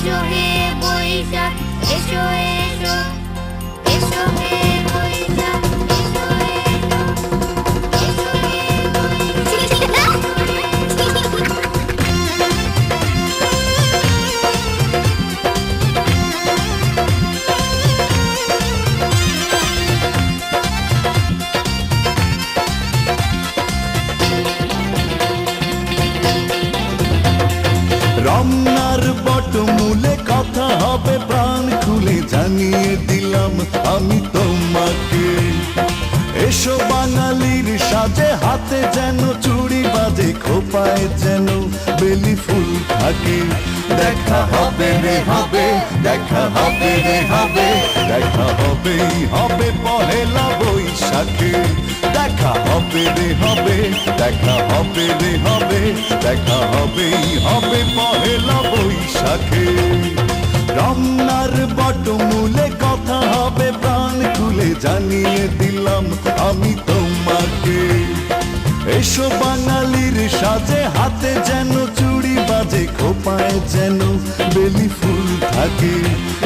এসো হে বৈশাখ এসো এসো রমনার বটমূলে কথা হবে প্রাণ খুলে জানিয়ে দিলাম আমি তোমাকে। এসো বাঙালির সাজে হাতে যেন চুড়ি বাজে খোপায় যেন বেলি ফুল থাকে। দেখা হবে রে হবে, দেখা হবে রে হবে, দেখা হবে হবে পহেলা বৈশাখে। দেখা হবে রে হবে, দেখা হবে রে হবে, দেখা হবেই হবে পহেলা বৈশাখে। রমনার বটমূলে কথা হবে, প্রাণ খুলে জানিয়ে দিলাম আমি তোমাকে। এসো বাঙালির সাজে, হাতে যেন চুড়ি বাজে, খোপায় যেন বেলি ফুল থাকে।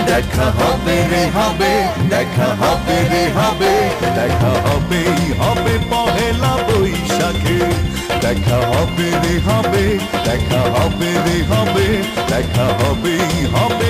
দেখা হবে রে হবে, দেখা হবে রে হবে, দেখা হবেই হবে পহেলা বৈশাখে। দেখা হবে রে হবে, দেখা হবে রে হবে, দেখা হবেই হবে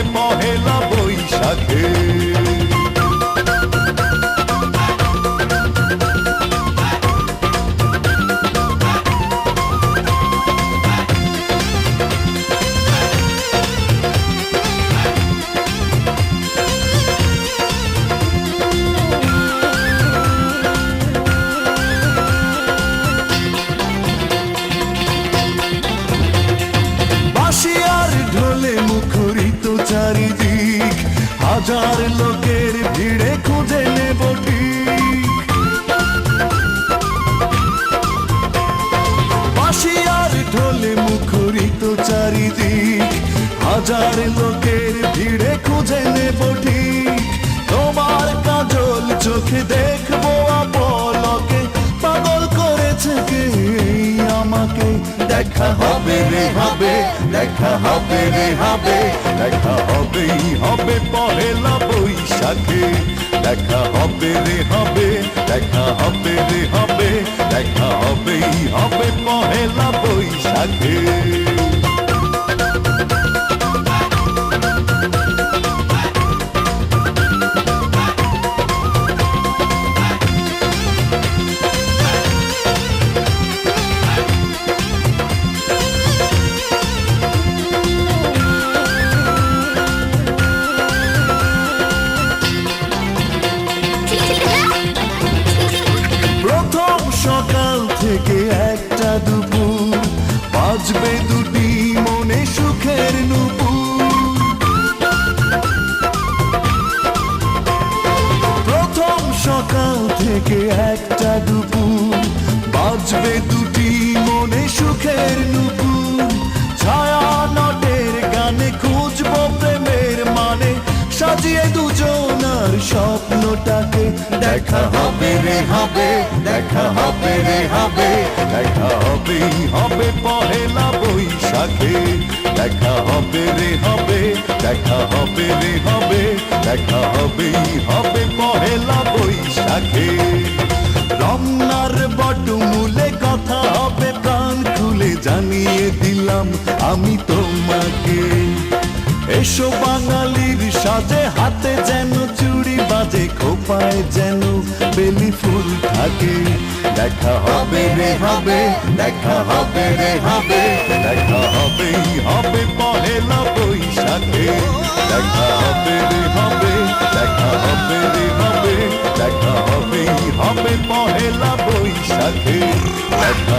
হাজার লোকের ভিড়ে খুঁজে নেব ঠিক। তোমার কাজল চোখে দেখব আপলকে পাগল করেছে কে? আমাকে দেখা হবে রে হবে, দেখা হবে রে হবে, দেখা হবেই হবে পহেলা বৈশাখে। দেখা হবে রে হবে, দেখা হবে রে হবে, দেখা হবেই হবে পহেলা বৈশাখে। সকাল থেকে একটা দুপুর, বাজবে দুটি মনে সুখের নুপুর। প্রথম সকাল থেকে একটা দুপুর, বাজবে দুটি মনে সুখের নুপুর। ছায়া নটের গানে খুঁজবো প্রেমের মানে সাজিয়ে দুজনার স্বপ্নটাকে দেখা হবে রে হবে, দেখা হবে রে হবে, দেখা হবেই হবে পহেলা বৈশাখে। দেখা হবে রে হবে, দেখা হবে রে হবে, দেখা হবেই হবে পহেলা বৈশাখে। রমনার বটমূলে কথা হবে, প্রাণ খুলে জানিয়ে দিলাম আমি তোমাকে। এসো বাঙালির সাজে, হাতে যেন চুড়ি বাজে খোপায় যেন বেলি ফুল থাকে। দেখা হবে রে হবে, দেখা হবে রে হবে, দেখা হবেই হবে পহেলা বৈশাখে। দেখা হবে রে হবে, দেখা হবে রে হবে, দেখা হবেই হবে পহেলা বৈশাখে। দেখা